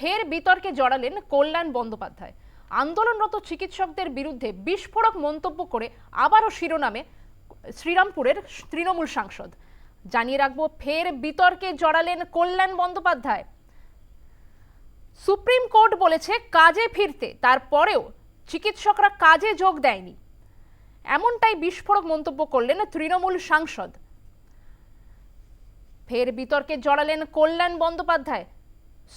ফের বিতর্কে জড়ালেন কল্যাণ বন্দ্যোপাধ্যায়। আন্দোলনরত চিকিৎসকদের বিরুদ্ধে বিস্ফোরক মন্তব্য করে আবারও শিরোনামে শ্রীরামপুরের তৃণমূল সাংসদ। জানিয়ে রাখব, ফের বিতর্কে জড়ালেন কল্যাণ বন্দ্যোপাধ্যায়। সুপ্রিম কোর্ট বলেছে কাজে ফিরতে, তারপরেও চিকিৎসকরা কাজে যোগ দেয়নি। এমনটাই বিস্ফোরক মন্তব্য করলেন তৃণমূল সাংসদ। ফের বিতর্কে জড়ালেন কল্যাণ বন্দ্যোপাধ্যায়।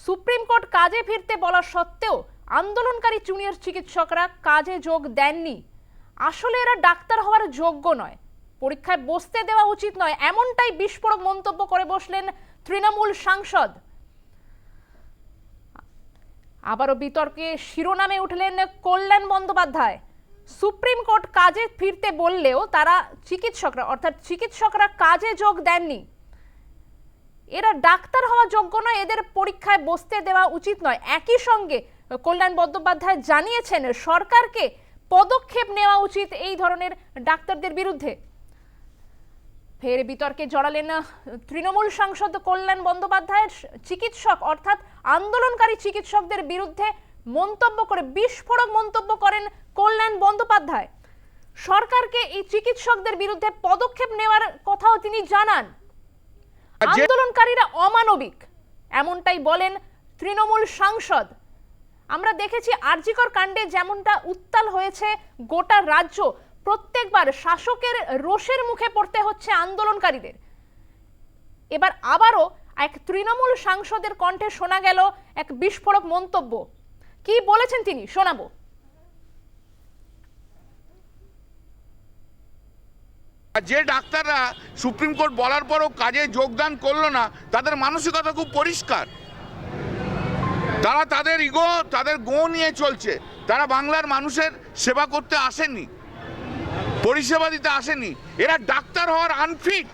সুপ্রিম কোর্ট কাজে ফিরতে বলা সত্ত্বেও আন্দোলনকারী জুনিয়র চিকিৎসকরা কাজে যোগ দেননি। আসলে এরা ডাক্তার হওয়ার যোগ্য নয়। পরীক্ষায় বসতে দেওয়া উচিত নয়, এমনটাই বিস্ফোরক মন্তব্য করে বসলেন তৃণমূল সাংসদ। আবারও বিতর্কে শিরোনামে উঠলেন কল্যাণ বন্দ্যোপাধ্যায়। সুপ্রিম কোর্ট কাজে ফিরতে বললেও তারা চিকিৎসকরা, অর্থাৎ চিকিৎসকরা কাজে যোগ দেননি। এরা ডাক্তার হওয়া যোগ্য নয়, এদের পরীক্ষায় বসতে দেওয়া উচিত নয়। একই সঙ্গে কল্যাণ বন্দ্যোপাধ্যায় জানিয়েছেন, সরকারকে পদক্ষেপ নেওয়া উচিত এই ধরনের ডাক্তারদের বিরুদ্ধে। ফের বিতর্কে জড়ালেন তৃণমূল সাংসদ কল্যাণ বন্দ্যোপাধ্যায়ের চিকিৎসক, অর্থাৎ আন্দোলনকারী চিকিৎসকদের বিরুদ্ধে মন্তব্য করে, বিস্ফোরক মন্তব্য করেন কল্যাণ বন্দ্যোপাধ্যায়। সরকারকে এই চিকিৎসকদের বিরুদ্ধে পদক্ষেপ নেওয়ার কথাও তিনি জানান। আন্দোলনকারীরা অমানবিক, এমনটাই বলেন তৃণমূল সাংসদ। আমরা দেখেছি আরজিকর কাণ্ডে যেমনটা উত্তাল হয়েছে গোটা রাজ্য, প্রত্যেকবার শাসকের রোষের মুখে পড়তে হচ্ছে আন্দোলনকারীদের। এবার আবারও এক তৃণমূল সাংসদের কণ্ঠে শোনা গেল এক বিস্ফোরক মন্তব্য। কি বলেছেন তিনি? শোনাবো। যে ডাক্তাররা সুপ্রিম কোর্ট বলার পরও কাজে যোগদান করল না, তাদের মানসিকতা খুব পরিষ্কার। তারা তাদের ইগো, তাদের গো নিয়ে চলছে। তারা বাংলার মানুষের সেবা করতে আসেনি, পরিষেবা দিতে আসেনি। এরা ডাক্তার হওয়ার আনফিট।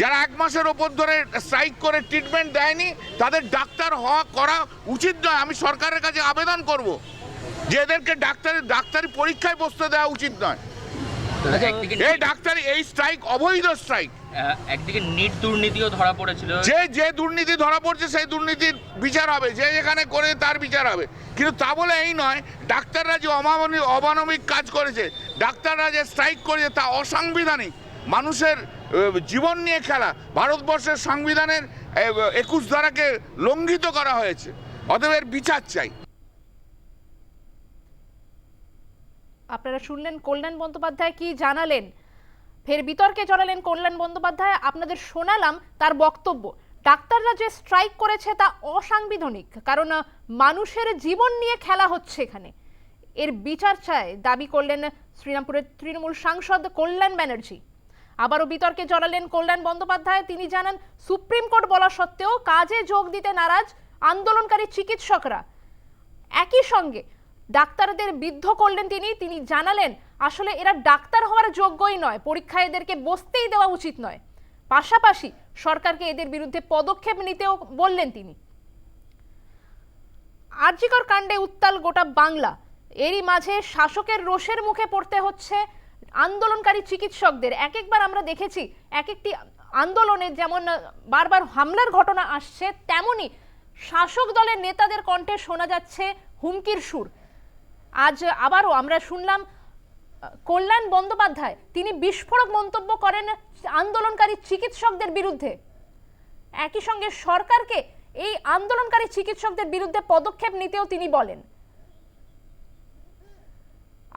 যারা এক মাসের ওপর ধরে স্ট্রাইক করে ট্রিটমেন্ট দেয়নি, তাদের ডাক্তার হওয়া করা উচিত নয়। আমি সরকারের কাছে আবেদন করব যে এদেরকে ডাক্তারের ডাক্তারি পরীক্ষায় বসতে দেওয়া উচিত নয়। একদিকে এই ডাক্তারি এই স্ট্রাইক অবৈধ স্ট্রাইক একদিকে নিট দুর্নীতিও ধরা পড়েছিল। যে যে দুর্নীতি ধরা পড়ছে সেই দুর্নীতির বিচার হবে। যে যেখানে করে তার বিচার হবে। কিন্তু তা বলে এই নয় ডাক্তাররা যে অমানবিক অমানবিক কাজ করেছে ডাক্তাররা যে স্ট্রাইক করেছে তা অসাংবিধানিক। মানুষের জীবন নিয়ে খেলা। ভারতবর্ষের সংবিধানের একুশ ধারাকে লঙ্ঘিত করা হয়েছে। অতএব এর বিচার চাই। আপনারা শুনলেন কল্যাণ বন্দ্যোপাধ্যায় কি জানালেন? ফের বিতর্কে জড়ালেন কল্যাণ বন্দ্যোপাধ্যায়, আপনাদের শোনালাম তার বক্তব্য। ডাক্তাররা যে স্ট্রাইক করেছে তা অসাংবিধানিক, কারণ মানুষের জীবন নিয়ে খেলা হচ্ছে এখানে। এর বিচার চায় দাবি করলেন শ্রীরামপুরের তৃণমূল সাংসদ কল্যাণ ব্যানার্জি। আবারও বিতর্কে জড়ালেন কল্যাণ বন্দ্যোপাধ্যায়, তিনি জানান, সুপ্রিম কোর্ট বলা সত্ত্বেও কাজে যোগ দিতে নারাজ আন্দোলনকারী চিকিৎসকরা। একই সঙ্গে ডাক্তারদের বিদ্ধ করলেন তিনি তিনি জানালেন, আসলে এরা ডাক্তার হওয়ার যোগ্যই নয়, পরীক্ষায় এদেরকে বসতেই দেওয়া উচিত নয়। পাশাপাশি সরকারকে এদের বিরুদ্ধে পদক্ষেপ নিতেও বললেন তিনি। আরজিকর কাণ্ডে উত্তাল গোটা বাংলা। এরই মাঝে শাসকের রোষের মুখে পড়তে হচ্ছে আন্দোলনকারী চিকিৎসকদের। এক একবার আমরা দেখেছি এক একটি আন্দোলনে যেমন বারবার হামলার ঘটনা আসছে, তেমনি শাসক দলের নেতাদের কণ্ঠে শোনা যাচ্ছে হুমকির সুর। আজ আবারও আমরা শুনলাম, কল্যাণ বন্দ্যোপাধ্যায়, তিনি বিস্ফোরক মন্তব্য করেন আন্দোলনকারী চিকিৎসকদের বিরুদ্ধে। একই সঙ্গে সরকারকে এই আন্দোলনকারী চিকিৎসকদের বিরুদ্ধে পদক্ষেপ নিতেও তিনি বলেন।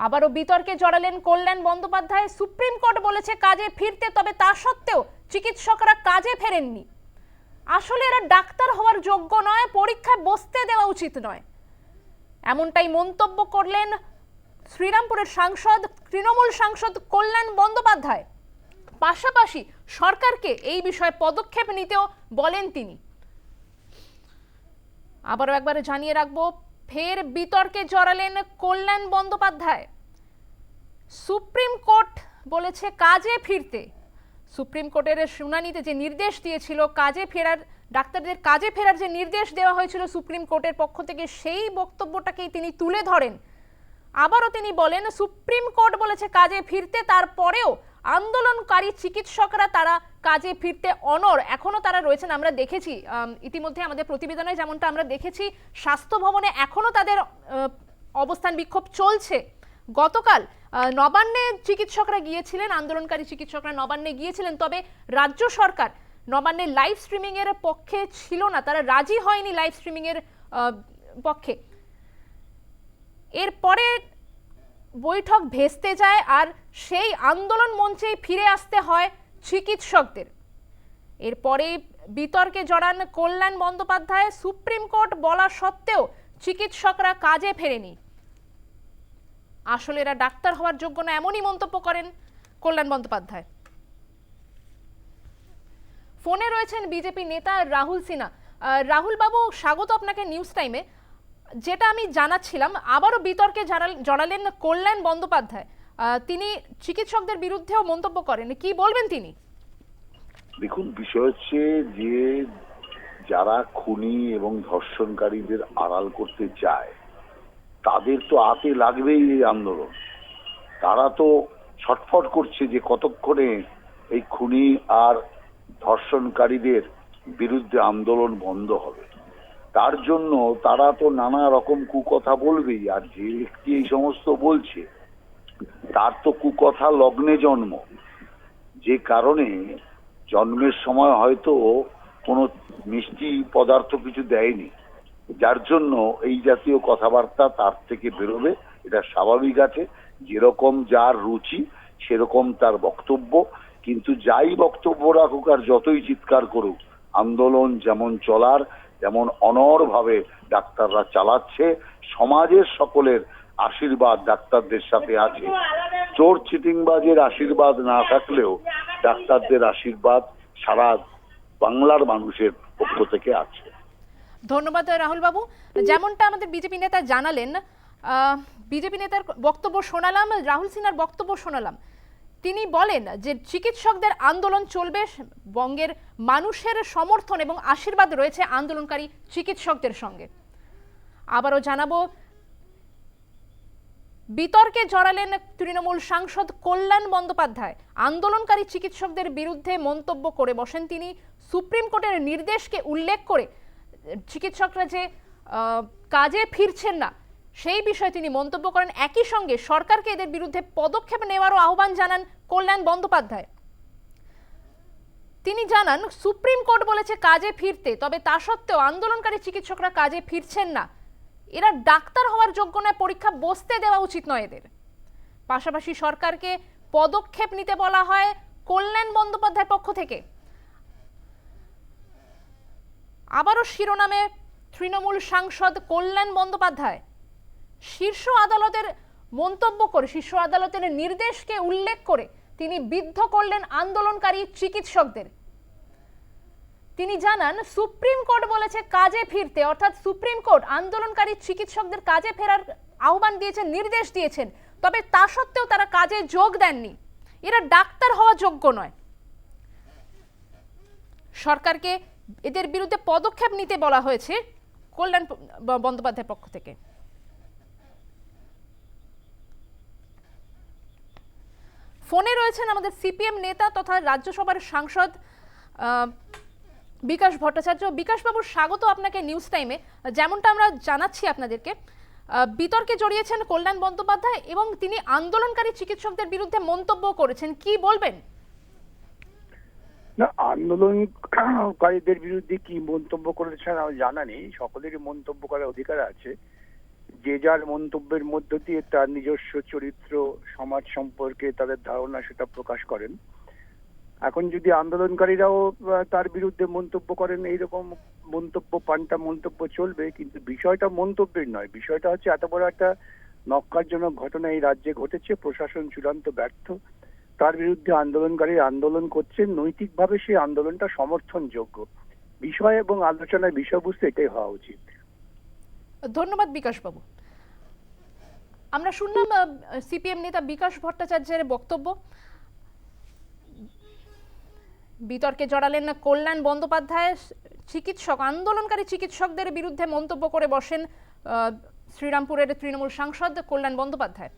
আবারও বিতর্কে জড়ালেন কল্যাণ বন্দ্যোপাধ্যায়। সুপ্রিম কোর্ট বলেছে, কাজে ফিরতে, তবে তা সত্ত্বেও চিকিৎসকরা কাজে ফেরেননি। আসলে এরা ডাক্তার হওয়ার যোগ্য নয়, পরীক্ষায় বসতে দেওয়া উচিত নয়। এমনটাই মন্তব্য করলেন শ্রীরামপুরের সাংসদ, তৃণমূল সাংসদ কল্যাণ বন্দ্যোপাধ্যায়। পাশাপাশি সরকারকে এই বিষয়ে পদক্ষেপ নিতেও বলেন তিনি। আবারও একবার জানিয়ে রাখব, ফের বিতর্কে জড়ালেন কল্যাণ বন্দ্যোপাধ্যায়। সুপ্রিম কোর্ট বলেছে কাজে ফিরতে। সুপ্রিম কোর্টের শুনানিতে যে নির্দেশ দিয়েছিল কাজে ফেরার ডাক্তারদের কাজে ফেরার যে নির্দেশ দেওয়া হয়েছিল সুপ্রিম কোর্টের পক্ষ থেকে, সেই বক্তব্যটাকেই তিনি তুলে ধরেন। আবারও তিনি বলেন, সুপ্রিম কোর্ট বলেছে কাজে ফিরতে, তারপরেও আন্দোলনকারী চিকিৎসকরা তারা কাজে ফিরতে অনর এখনও তারা রয়েছেন, আমরা দেখেছি ইতিমধ্যে আমাদের প্রতিবেদনে যেমনটা আমরা দেখেছি, স্বাস্থ্য ভবনে এখনও তাদের অবস্থান বিক্ষোভ চলছে। গতকাল নবান্নে চিকিৎসকরা গিয়েছিলেন, আন্দোলনকারী চিকিৎসকরা নবান্নে গিয়েছিলেন, তবে রাজ্য সরকার নবান্নে লাইভ স্ট্রিমিং এর পক্ষে ছিল না, তারা রাজি হয়নি লাইভ স্ট্রিমিং এর পক্ষে। এরপরে বৈঠক ভেস্তে যায় আর সেই আন্দোলন মঞ্চেই ফিরে আসতে হয় চিকিৎসকদের। এরপরে বিতর্কে জড়ান কল্যাণ বন্দ্যোপাধ্যায়, সুপ্রিম কোর্ট বলা সত্ত্বেও চিকিৎসকরা কাজে ফেরেনি। আসলে এরা ডাক্তার হওয়ার যোগ্য না, এমনই মন্তব্য করেন কল্যাণ বন্দ্যোপাধ্যায়। ফোনে রয়েছেন বিজেপি নেতা রাহুল সিনহা। রাহুল বাবু স্বাগত আপনাকে নিউজ টাইমে যেটা আমি জানাচ্ছিলাম, আবারও বিতর্কে জড়ালেন কল্যাণ বন্দ্যোপাধ্যায়। তিনি চিকিৎসকদের বিরুদ্ধেও মন্তব্য করেন। কি বলবেন তিনি? দেখুন, বিষয় হচ্ছে যে যারা খুনি এবং ধর্ষণকারীদের আড়াল করতে চায়, তাদের তো হাতে লাগবেই এই আন্দোলন। তারা তো ছটফট করছে যে কতক্ষণে এই খুনি আর ধর্ষণকারীদের বিরুদ্ধে আন্দোলন বন্ধ হবে। তার জন্য তারা তো নানা রকম কুকথা বলবেই, আর যে ব্যক্তি এই সমস্ত বলছে, তার তো কুকথা লগ্নে জন্ম। যে কারণে জন্মের সময় হয়তো কোনো মিষ্টি পদার্থ কিছু দেয়নি। যার জন্য এই জাতীয় কথাবার্তা তার থেকে বেরোবে, এটা স্বাভাবিক আছে। যেরকম যার রুচি, সেরকম তার বক্তব্য। কিন্তু যাই বক্তব্য রাখুক আর যতই চিৎকার করুক, আন্দোলন যেমন চলার যেমন অনরভাবে ডাক্তাররা চালাচ্ছে, সমাজের সকলের আশীর্বাদ ডাক্তারদের সাথে আছে। চোর চিটিংবাজের আশীর্বাদ না থাকলেও ডাক্তারদের আশীর্বাদ সারা বাংলার মানুষের পক্ষ থেকে আছে। ধন্যবাদ রাহুল বাবু যেমনটা আমাদের বিজেপি নেতা জানালেন বিজেপি নেতার বক্তব্য শোনালাম, রাহুল সিনহার বক্তব্য শোনালাম। তিনি বলেন যে চিকিৎসকদের আন্দোলন চলবে, বঙ্গের মানুষের সমর্থন এবং আশীর্বাদ রয়েছে আন্দোলনকারী চিকিৎসকদের সঙ্গে। আবারও জানাব, বিতর্কে জড়ালেন তৃণমূল সাংসদ কল্যাণ বন্দ্যোপাধ্যায়। আন্দোলনকারী চিকিৎসকদের বিরুদ্ধে মন্তব্য করে বসেন তিনি। সুপ্রিম কোর্টের নির্দেশকে উল্লেখ করে, চিকিৎসকরা যে কাজে ফিরছেন না সেই বিষয়ে তিনি মন্তব্য করেন একই সঙ্গে সরকারকে এদের বিরুদ্ধে পদক্ষেপ নেওয়ারও আহ্বান জানান কল্যাণ বন্দ্যোপাধ্যায়। তিনি জানান, সুপ্রিম কোর্ট বলেছে কাজে ফিরতে, তবে তা সত্ত্বেও আন্দোলনকারী চিকিৎসকরা কাজে ফিরছেন না। এরা ডাক্তার হওয়ার যোগ্য নয়, পরীক্ষা বসতে দেওয়া উচিত নয় এদের। পাশাপাশি সরকারকে পদক্ষেপ নিতে বলা হয় কল্যাণ বন্দ্যোপাধ্যায়ের পক্ষ থেকে। আবারও শিরোনামে তৃণমূল সাংসদ কল্যাণ বন্দ্যোপাধ্যায়। শীর্ষ আদালতের মন্তব্য করে, শীর্ষ আদালতের নির্দেশকে উল্লেখ করে তিনি বিদ্ধ করলেন আন্দোলনকারী চিকিৎসকদের। তিনি জানান, সুপ্রিম কোর্ট বলেছে কাজে ফিরতে, অর্থাৎ সুপ্রিম কোর্ট আন্দোলনকারী চিকিৎসকদের কাজে ফেরার আহ্বান দিয়েছেন নির্দেশ দিয়েছেন। তবে তা সত্ত্বেও তারা কাজে যোগ দেননি। এরা ডাক্তার হওয়া যোগ্য নয়। সরকারকে এদের বিরুদ্ধে পদক্ষেপ নিতে বলা হয়েছে কল্যাণ বন্দ্যোপাধ্যায়ের পক্ষ থেকে। ফোনে রয়েছেন আমাদের সিপিএম নেতা তথা রাজ্যসভার সাংসদ বিকাশ ভট্টাচার্য। বিকাশবাবুর স্বাগত আপনাকে নিউজ টাইমে যেমনটা আমরা জানাচ্ছি আপনাদেরকে বিতর্কে জড়িয়েছেন কল্যাণ বন্দ্যোপাধ্যায় এবং তিনি আন্দোলনকারী চিকিৎসকদের বিরুদ্ধে মন্তব্য করেছেন। কি বলবেন? না, আন্দোলনকারীদের বিরুদ্ধে কি মন্তব্য করেছেন আমার জানা নেই। সকলেরই মন্তব্য করার অধিকার আছে। যে যার মন্তব্যের মধ্য দিয়ে তার নিজস্ব চরিত্র, সমাজ সম্পর্কে তাদের ধারণা সেটা প্রকাশ করেন। এখন যদি আন্দোলনকারীরাও তার বিরুদ্ধে মন্তব্য করেন, এইরকম মন্তব্য, পাল্টা মন্তব্য চলবে, কিন্তু বিষয়টা মন্তব্যের নয়। বিষয়টা হচ্ছে এত বড় একটা নক্কারজনক ঘটনা এই রাজ্যে ঘটেছে, প্রশাসন চূড়ান্ত ব্যর্থ। তার বিরুদ্ধে আন্দোলনকারী আন্দোলন করছেন, নৈতিকভাবে সেই আন্দোলনটা সমর্থনযোগ্য। বিষয় এবং আলোচনার বিষয়বস্তু এটাই হওয়া উচিত। ধন্যবাদ বিকাশবাবু। আমরা শুনলাম সিপিএম নেতা বিকাশ ভট্টাচার্যের বক্তব্য। বিতর্কে জড়ালেন কল্যাণ বন্দ্যোপাধ্যায়। চিকিৎসক, আন্দোলনকারী চিকিৎসকদের বিরুদ্ধে মন্তব্য করে বসেন শ্রীরামপুরের তৃণমূল সাংসদ কল্যাণ বন্দ্যোপাধ্যায়।